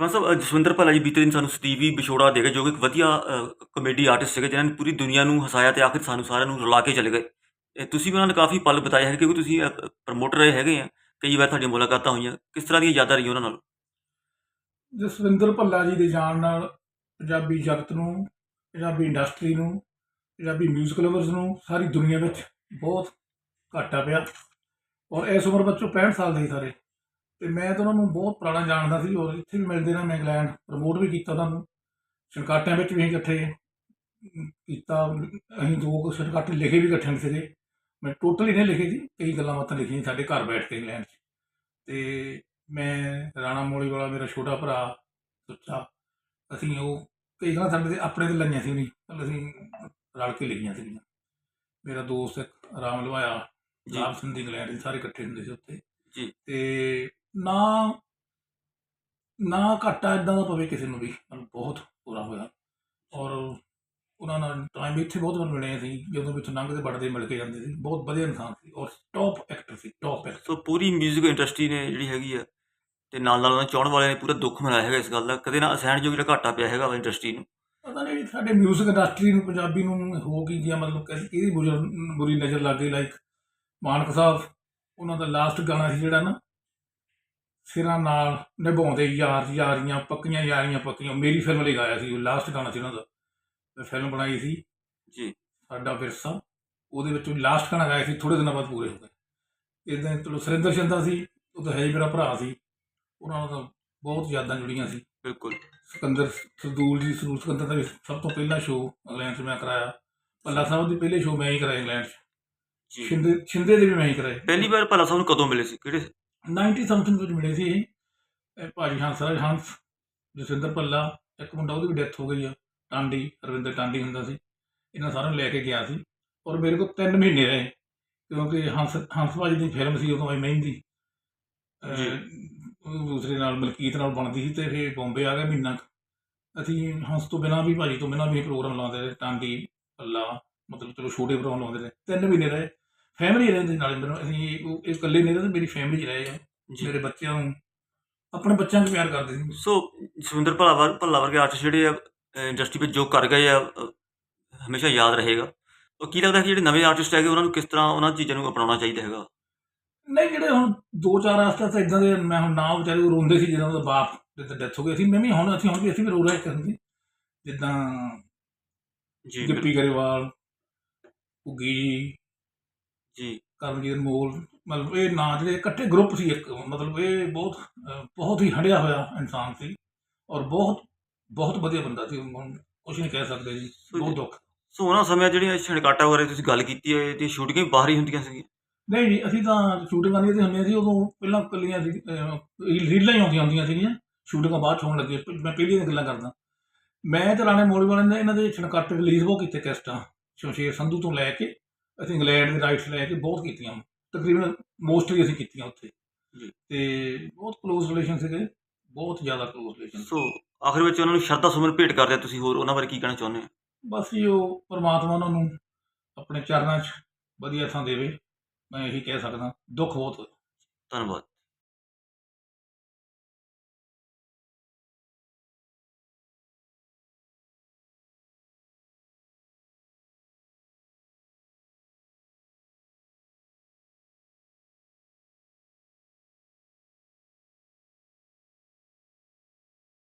ਸਰਪੰਚ ਸਾਹਿਬ ਜਸਵਿੰਦਰ ਭੱਲਾ ਜੀ ਬੀਤੇ ਦਿਨ ਸਾਨੂੰ ਸਟੀਵੀ ਵਿਛੋੜਾ ਦੇ ਗਏ, ਜੋ ਕਿ ਇੱਕ ਵਧੀਆ ਕਮੇਡੀ ਆਰਟਿਸਟ ਸੀਗੇ, ਜਿਨ੍ਹਾਂ ਨੇ ਪੂਰੀ ਦੁਨੀਆ ਨੂੰ ਹਸਾਇਆ ਤੇ ਆਖਿਰ ਸਾਨੂੰ ਸਾਰਿਆਂ ਨੂੰ ਰੁਲਾ ਕੇ ਚਲੇ ਗਏ। ਇਹ ਤੁਸੀਂ ਵੀ ਉਹਨਾਂ ਨੇ ਕਾਫੀ ਪਲ ਬਿਤਾਏ ਹੈ ਕਿਉਂਕਿ ਤੁਸੀਂ ਪ੍ਰਮੋਟਰ ਰਹੇ ਹੈਗੇ ਆ, ਕਈ ਵਾਰ ਤੁਹਾਡੀਆਂ ਮੁਲਾਕਾਤਾਂ ਹੋਈਆਂ। ਕਿਸ ਤਰ੍ਹਾਂ ਦੀਆਂ ਯਾਦਾਂ ਰਹੀਆਂ ਉਹਨਾਂ ਨਾਲ? ਜਸਵਿੰਦਰ ਭੱਲਾ ਜੀ ਦੇ ਜਾਣ ਨਾਲ ਪੰਜਾਬੀ ਜਗਤ ਨੂੰ, ਪੰਜਾਬੀ ਇੰਡਸਟਰੀ ਨੂੰ, ਪੰਜਾਬੀ 뮤직 ਲਵਰਸ ਨੂੰ ਸਾਰੀ ਦੁਨੀਆ ਵਿੱਚ ਬਹੁਤ ਘਾਟਾ ਪਿਆ। ਔਰ ਇਸ ਉਮਰ ਵਿੱਚੋਂ 65 ਸਾਲ ਦੇ ਸਾਰੇ। ਤੇ ਮੈਂ ਤਾਂ ਉਹਨਾਂ ਨੂੰ ਬਹੁਤ ਪੁਰਾਣਾ ਜਾਣਦਾ ਸੀ ਔਰ ਇੱਥੇ ਵੀ ਮਿਲਦੇ ਰਹੇ ਮੈਂ ਇੰਗਲੈਂਡ ਪ੍ਰਮੋਟ ਵੀ ਕੀਤਾ ਉਹਨਾਂ। ਨੂੰ ਸ਼ਨਕਾਟਿਆਂ ਵਿੱਚ ਵੀ ਇਕੱਠੇ ਕੀਤਾ ਅਸੀਂ ਦੋ ਕੁ ਸ਼ਨਕਾਟੇ ਲਿਖੇ ਵੀ ਇਕੱਠੇ ਸੀਗੇ। ਮੈਂ ਟੋਟਲੀ ਨਹੀਂ ਲਿਖੇ ਜੀ ਕਈ ਗੱਲਾਂ ਬਾਤਾਂ ਲਿਖੀਆਂ ਸਾਡੇ ਘਰ ਬੈਠ ਕੇ ਇੰਗਲੈਂਡ 'ਚ। ਤੇ ਮੈਂ ਰਾਣਾ ਮੌਲੀ ਵਾਲਾ ਮੇਰਾ ਛੋਟਾ ਭਰਾ ਸੁੱਚਾ ਅਸੀਂ ਉਹ ਕਈ ਗੱਲਾਂ ਸਾਡੇ ਤੇ ਆਪਣੇ ਤੇ ਲਾਈਆਂ ਸੀ ਨਹੀਂ ਪਰ ਅਸੀਂ ਰਲ ਕੇ ਲਿਖੀਆਂ ਸੀਗੀਆਂ। ਮੇਰਾ ਦੋਸਤ ਇੱਕ ਰਾਮ ਲਵਾਇਆ ਜੀ। ਸਿੰਘ ਦੀ ਇੰਗਲੈਂਡ ਦੇ ਸਾਰੇ ਇਕੱਠੇ ਹੁੰਦੇ ਸੀ ਉੱਥੇ। ਜੀ। ਤੇ ਨਾ ਨਾ ਘਾਟਾ ਇਦਾਂ ਦਾ ਪਵੇ ਕਿਸੇ ਨੂੰ ਵੀ ਮਤਲਬ ਬਹੁਤ ਬੁਰਾ ਹੋਇਆ ਔਰ ਉਹਨਾਂ ਨਾਲ ਟਾਈਮ ਇੱਥੇ ਬਹੁਤ ਵਾਰ ਮਿਲੇ ਸੀ ਜਦੋਂ ਵਿੱਚ ਲੰਘਦੇ ਵੜਦੇ ਮਿਲ ਕੇ ਜਾਂਦੇ ਸੀ ਬਹੁਤ ਵਧੀਆ ਇਨਸਾਨ ਸੀ ਔਰ ਟੌਪ ਐਕਟਰ ਸੀ ਟੌਪ ਐਕਟਰ ਸੋ ਪੂਰੀ 뮤직 ਇੰਡਸਟਰੀ ਨੇ ਜਿਹੜੀ ਹੈਗੀ ਆ ਤੇ ਨਾਲ ਨਾਲ ਉਹਨਾਂ ਚਾਹਣ ਵਾਲਿਆਂ ਨੇ ਪੂਰਾ ਦੁੱਖ ਮਨਾਇਆ ਹੈਗਾ ਇਸ ਗੱਲ ਦਾ ਕਦੇ ਨਾ ਅਸਹਿਣਯੋਗ ਜਿਹੜਾ ਘਾਟਾ ਪਿਆ ਹੈਗਾ ਇੰਡਸਟਰੀ ਨੂੰ ਪਤਾ ਨਹੀਂ ਸਾਡੇ 뮤직 ਇੰਡਸਟਰੀ ਨੂੰ ਪੰਜਾਬੀ ਨੂੰ ਹੋ ਗਈ ਜਾਂ ਮਤਲਬ ਕਿ ਇਹਦੀ ਬੁਰੀ ਬੁਰੀ ਨਜ਼ਰ ਲੱਗ ਗਈ ਲਾਈਕ ਮਾਨਕ ਸਾਹਿਬ ਉਹਨਾਂ ਦਾ ਲਾਸਟ ਗਾਣਾ ਸੀ ਜਿਹੜਾ ਨਾ ਸਿਰਾਂ ਨਾਲ ਨਿਭਾਉਂਦੇ ਯਾਰ ਯਾਰੀਆਂ ਪੱਕੀਆਂ ਯਾਰੀਆਂ ਪੱਕੀਆਂ। ਮੇਰੀ ਫਿਲਮ ਲਈ ਗਾਇਆ ਸੀ ਉਹ ਲਾਸਟ ਗਾਣਾ ਸੀ ਉਹਨਾਂ ਦਾ। ਮੈਂ ਫਿਲਮ ਬਣਾਈ ਸੀ। ਜੀ। ਸਾਡਾ ਵਿਰਸਾ। ਉਹਦੇ ਵਿੱਚ ਲਾਸਟ ਗਾਣਾ ਗਾਇਆ ਸੀ ਥੋੜੇ ਦਿਨਾਂ ਬਾਅਦ ਪੂਰੇ ਹੋ ਗਏ। ਇਦਾਂ ਚਲੋ ਸੁਰਿੰਦਰ ਚੰਦਾ ਸੀ ਉਹ ਤਾਂ ਹੈ ਹੀ ਮੇਰਾ ਭਰਾ ਸੀ। ਉਹਨਾਂ ਨਾਲ ਤਾਂ ਬਹੁਤ ਯਾਦਾਂ ਜੁੜੀਆਂ ਸੀ। ਬਿਲਕੁਲ। ਸਿਕੰਦਰ ਸਰਦੂਲ ਜੀ ਸਰੂਰ ਸਿਕੰਦਰ ਦਾ ਸਭ ਤੋਂ ਪਹਿਲਾ ਸ਼ੋਅ ਇੰਗਲੈਂਡ 'ਚ ਮੈਂ ਕਰਾਇਆ। ਭੱਲਾ ਸਾਹਿਬ ਦੇ ਪਹਿਲੇ ਸ਼ੋਅ ਮੈਂ ਹੀ ਕਰਾਇਆ ਇੰਗਲੈਂਡ 'ਚ। ਜੀ। ਸ਼ਿੰਦੇ ਸ਼ਿੰਦੇ ਦੇ ਵੀ ਮੈਂ ਹੀ ਕਰਾਏ ਪਹਿਲੀ ਵਾਰ ਭੱਲਾ ਸਾਹਿਬ ਨੂੰ ਕਦੋਂ ਮਿਲੇ ਸੀ? ਕਿਹੜੇ 90 ਸਮਥਿੰਗ ਵਿੱਚ ਮਿਲੇ ਸੀ ਇਹ। ਭਾਜੀ ਹੰਸਰਾਜ ਹੰਸ ਜਸਵਿੰਦਰ ਭੱਲਾ ਇੱਕ ਮੁੰਡਾ ਉਹਦੀ ਵੀ ਡੈਥ ਹੋ ਗਈ ਆ ਟਾਂਡੀ ਰਵਿੰਦਰ ਟਾਂਡੀ ਹੁੰਦਾ ਸੀ। ਇਹਨਾਂ ਸਾਰਿਆਂ ਨੂੰ ਲੈ ਕੇ ਗਿਆ ਸੀ। ਔਰ ਮੇਰੇ ਕੋਲ 3 ਮਹੀਨੇ ਰਹੇ ਕਿਉਂਕਿ ਹੰਸ ਹੰਸ ਭਾਜੀ ਦੀ ਫਿਲਮ ਸੀ ਉਦੋਂ ਆਈ ਮਹਿੰਦੀ। ਉਹ ਦੂਸਰੇ ਨਾਲ ਮਲਕੀਤ ਨਾਲ ਬਣਦੀ ਸੀ ਤੇ ਫਿਰ ਬੰਬੇ ਆ ਗਏ ਮਹੀਨਾ ਕੁ। ਅਸੀਂ ਹੰਸ ਤੋਂ ਬਿਨਾਂ ਵੀ ਭਾਜੀ ਤੋਂ ਬਿਨਾਂ ਵੀ ਪ੍ਰੋਗਰਾਮ ਲਾਉਂਦੇ ਰਹੇ ਟਾਂਡੀ ਭੱਲਾ ਮਤਲਬ ਚਲੋ ਛੋਟੇ ਪ੍ਰੋਗਰਾਮ ਲਾਉਂਦੇ ਰਹੇ। ਤਿੰਨ ਮਹੀਨੇ ਰਹੇ। ਫੈਮਿਲੀ ਰਹਿੰਦੇ ਨਾਲੇ ਮੈਨੂੰ ਅਸੀਂ ਉਹ ਇਹ ਇਕੱਲੇ ਨਹੀਂ ਰਹੇ ਮੇਰੀ ਫੈਮਿਲੀ ਰਹੇ ਆ ਮੇਰੇ ਬੱਚਿਆਂ ਨੂੰ ਆਪਣੇ ਬੱਚਿਆਂ ਨੂੰ ਪਿਆਰ ਕਰਦੇ ਸੀ। ਸੋ ਜਸਵਿੰਦਰ ਭੱਲਾ ਵਰ ਭੱਲਾ ਵਰਗੇ ਆਰਟਿਸਟ ਜਿਹੜੇ ਆ ਇੰਡਸਟਰੀ ਵਿੱਚ ਜੋ ਕਰ ਗਏ ਆ ਹਮੇਸ਼ਾ ਯਾਦ ਰਹੇਗਾ। ਉਹ ਕੀ ਲੱਗਦਾ ਕਿ ਜਿਹੜੇ ਨਵੇਂ ਆਰਟਿਸਟ ਹੈਗੇ ਉਹਨਾਂ ਨੂੰ ਕਿਸ ਤਰ੍ਹਾਂ ਉਹਨਾਂ ਚੀਜ਼ਾਂ ਨੂੰ ਅਪਣਾਉਣਾ ਚਾਹੀਦਾ ਹੈਗਾ? ਨਹੀਂ ਜਿਹੜੇ ਹੁਣ ਦੋ ਚਾਰ ਆਸਤਾ ਤਾਂ ਇਦਾਂ ਦੇ ਮੈਂ ਹੁਣ ਨਾ ਵਿਚਾਰੇ ਉਹ ਰੋਂਦੇ ਸੀ ਜਦੋਂ ਉਹਦਾ ਬਾਪ ਤੇ ਡੈਥ ਹੋ ਗਈ। ਸੀ ਮੈਂ ਵੀ ਹੁਣ ਅਸੀਂ ਹੁਣ ਵੀ ਅਸੀਂ ਵੀ ਰੋ ਰਹੇ ਕਰਨ ਦੀ ਜਿੱਦਾਂ ਜੀ ਗਿੱਪੀ ਗਰੇਵਾਲ ਉਗੀ ਜੀ ਜੀ। ਕਰਮਜੀਤ ਮੋਲ ਮਤਲਬ ਇਹ ਨਾਂ ਜਿਹੜੇ ਇਕੱਠੇ ਗਰੁੱਪ ਸੀ ਇੱਕ ਮਤਲਬ ਇਹ ਬਹੁਤ ਅਹ, ਬਹੁਤ ਹੀ ਹੰਡਿਆ ਹੋਇਆ ਇਨਸਾਨ ਸੀ ਔਰ ਬਹੁਤ ਬਹੁਤ ਵਧੀਆ ਬੰਦਾ ਸੀ ਹੁਣ ਕੁਝ ਨਹੀਂ ਕਹਿ ਸਕਦੇ ਜੀ ਬਹੁਤ ਦੁੱਖ। ਸੋ ਉਹਨਾਂ ਸਮਿਆਂ ਜਿਹੜੀਆਂ ਛਣਕਾਟਾ ਬਾਰੇ ਤੁਸੀਂ ਗੱਲ ਕੀਤੀ ਹੈ ਤੇ ਸ਼ੂਟਿੰਗਾਂ ਵੀ ਬਾਹਰ ਹੀ ਹੁੰਦੀਆਂ ਸੀਗੀਆਂ? ਨਹੀਂ ਜੀ ਅਸੀਂ ਤਾਂ ਸ਼ੂਟਿੰਗਾਂ ਦੀਆਂ ਤੇ ਹੁੰਦੀਆਂ ਸੀ ਉਦੋਂ ਪਹਿਲਾਂ ਕੱਲੀਆਂ ਸੀ ਅਹ, ਰੀਲ- ਰੀਲਾਂ ਹੀ ਆਉਂਦੀਆਂ ਹੁੰਦੀਆਂ ਸੀਗੀਆਂ ਸ਼ੂਟਿੰਗਾਂ ਬਾਅਦ 'ਚ ਹੋਣ ਲੱਗੇ ਮੈਂ ਪਹਿਲੀਆਂ ਦੀਆਂ ਗੱਲਾਂ ਕਰਦਾ। ਮੈਂ ਤੇ ਰਾਣੇ ਮੌਲੀ ਵਾਲੇ ਨੇ ਇਹਨਾਂ ਦੇ ਛਣਕਾਟੇ ਰਿਲੀਜ਼ ਬਹੁਤ ਕੀਤੇ ਕੈਸਟਾਂ ਸ਼ਮਸ਼ੇਰ ਸੰਧੂ ਤੋਂ ਲੈ ਕੇ ਅਸੀਂ ਇੰਗਲੈਂਡ ਦੇ ਰਾਈਟਸ ਲੈ ਕੇ ਬਹੁਤ ਕੀਤੀਆਂ। ਤਕਰੀਬਨ ਮੋਸਟਲੀ ਅਸੀਂ ਕੀਤੀਆਂ ਉੱਥੇ। ਤੇ ਬਹੁਤ ਕਲੋਜ਼ ਰਿਲੇਸ਼ਨ ਸੀਗੇ। ਬਹੁਤ ਜ਼ਿਆਦਾ ਕਲੋਜ਼ ਰਿਲੇਸ਼ਨ ਸੋ ਆਖਰ ਵਿੱਚ ਉਹਨਾਂ ਨੂੰ ਸ਼ਰਧਾ ਸੁਮਨ ਭੇਟ ਕਰਦੇ ਆ ਤੁਸੀਂ ਹੋਰ ਉਹਨਾਂ ਬਾਰੇ ਕੀ ਕਹਿਣਾ ਚਾਹੁੰਦੇ ਹੋ? ਬਸ ਜੀ ਉਹ ਪਰਮਾਤਮਾ ਉਹਨਾਂ ਨੂੰ ਆਪਣੇ ਚਰਨਾਂ 'ਚ ਵਧੀਆ ਥਾਂ ਦੇਵੇ। ਮੈਂ ਇਹੀ ਕਹਿ ਸਕਦਾ। ਦੁੱਖ ਬਹੁਤ ਹੋਇਆ ਧੰਨਵਾਦ।